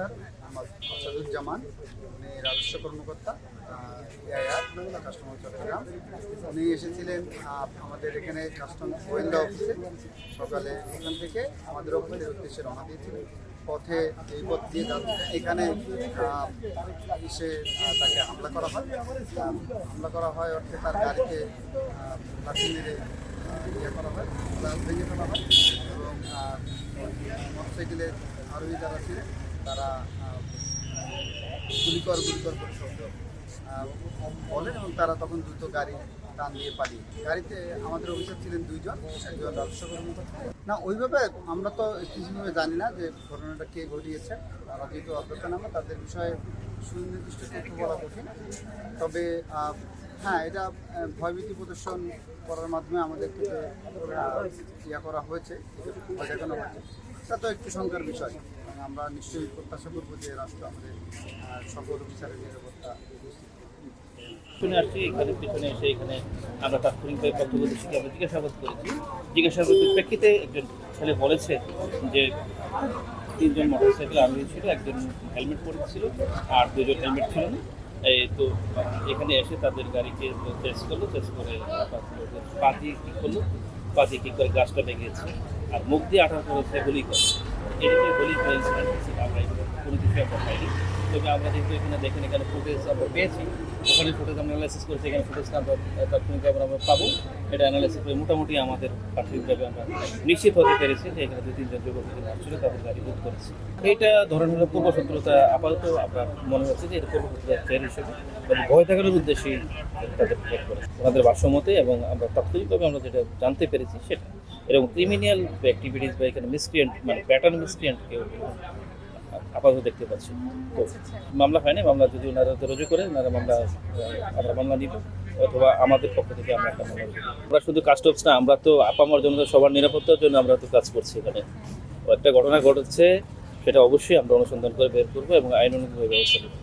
Doctor Mohammad Asaduzzaman উনি রাজস্ব কর্মকর্তা এআইআর কাস্টমার চট্টগ্রাম। উনি এসেছিলেন আমাদের এখানে কাস্টম গোয়েন্দা অফিসে সকালে এখান থেকে আমাদের অফিসের উদ্দেশ্যে রওনা দিয়েছিলেন পথে এই পথ দিয়ে এখানে এসে তাকে হামলা করা হয়। হামলা করা হয় অর্থে তার আহ, লাঠি মেরে ইয়ে করা হয় ভেঙে ফেলা হয়। এবং মোটরসাইকেলে আরোহী যারা ছিলেন তারা গুলিকর গুলিকর করে শব্দ বলেন এবং তারা তখন দ্রুত গাড়ি টান দিয়ে পালিয়ে গাড়িতে আমাদের অফিসার ছিলেন দুইজন, একজন রাজস্ব কর্মকর্তা না, ওইভাবে আমরা তো স্পেসিফিকভাবে জানি না যে ঘটনাটা কে ঘটিয়েছে। তারা যেহেতু অজ্ঞাতনামা, তাদের বিষয়ে সুনির্দিষ্ট তথ্য বলা কঠিন। তবে হ্যাঁ এটা ভয়ভীতি প্রদর্শন করার মাধ্যমে আমাদেরকে যে আহ, ইয়া করা হয়েছে ভয় দেখানো হয়েছে। তা তো একটু শঙ্কার বিষয়। এবং আমরা নিশ্চয়ই প্রত্যাশা করব যে রাষ্ট্র আমাদের সকল অফিসারের নিরাপত্তা শুনে আসছি এখানে পিছনে এসে এখানে আমরা তাৎক্ষণিকভাবে পত্রপ্রদর্শীকে আমরা জিজ্ঞাসাবাদ করেছি। জিজ্ঞাসাবাদের প্রেক্ষিতে একজন ছেলে বলেছে যে তিনজন মোটরসাইকেল আরোহী ছিল একজন হেলমেট পরেছিল আর দুজন হেলমেট ছিল না। এই তো, এখানে এসে তাদের গাড়িকে চেস করল চেস করে পা দিয়ে কী করল পা দিয়ে কী করে গাছটা ভেঙেছে। আর মুখ দিয়ে আঠা করেছে গুলি করে। এদিকে গুলি হয়েছে, আমরা এগুলো কোনো কিছু আমরা পাইনি। তবে আমরা যেহেতু এখানে দেখেন, এখানে ফুটেজ আমরা পেয়েছি, ওখানে ফুটেজ আমরা অ্যানালাইসিস করেছি, এখানে ফুটেজটা আমরা তাৎক্ষণিকভাবে আমরা পাবো। এটা অ্যানালাইসিস করে মোটামুটি আমাদের প্রাথমিকভাবে আমরা নিশ্চিত হতে পেরেছি যে এখানে দু তিনজন যুবক আসছিল, তাদের গাড়ি বুক করেছে। এইটা ধরেন হলো পূর্ব শত্রুতা আপাতত আমরা মনে হচ্ছে যে এটা পূর্ব শত্রুতা চেয়ার হিসেবে, এবং ভয় দেখানোর উদ্দেশ্যেই তাদের ওনাদের ভাষ্যমতে এবং আমরা তাৎক্ষণিকভাবে আমরা যেটা জানতে পেরেছি সেটা, এরকম ক্রিমিনাল অ্যাক্টিভিটিস বা এখানে মিসক্রিয়েন্ট মানে প্যাটার্ন মিসক্রিয়েন্ট কেউ আপাতত দেখতে পাচ্ছি। তো মামলা হয়নি মামলা যদি ওনারা রুজু করে ওনারা মামলা আমরা মামলা নিব অথবা আমাদের পক্ষ থেকে আমরা একটা মামলা আমরা শুধু কাস্টমস না আমরা তো আপামার জন্য সবার নিরাপত্তার জন্য আমরা তো কাজ করছি এখানে। একটা ঘটনা ঘটেছে সেটা অবশ্যই আমরা অনুসন্ধান করে বের করব এবং আইন অনুযায়ী ব্যবস্থা নেব।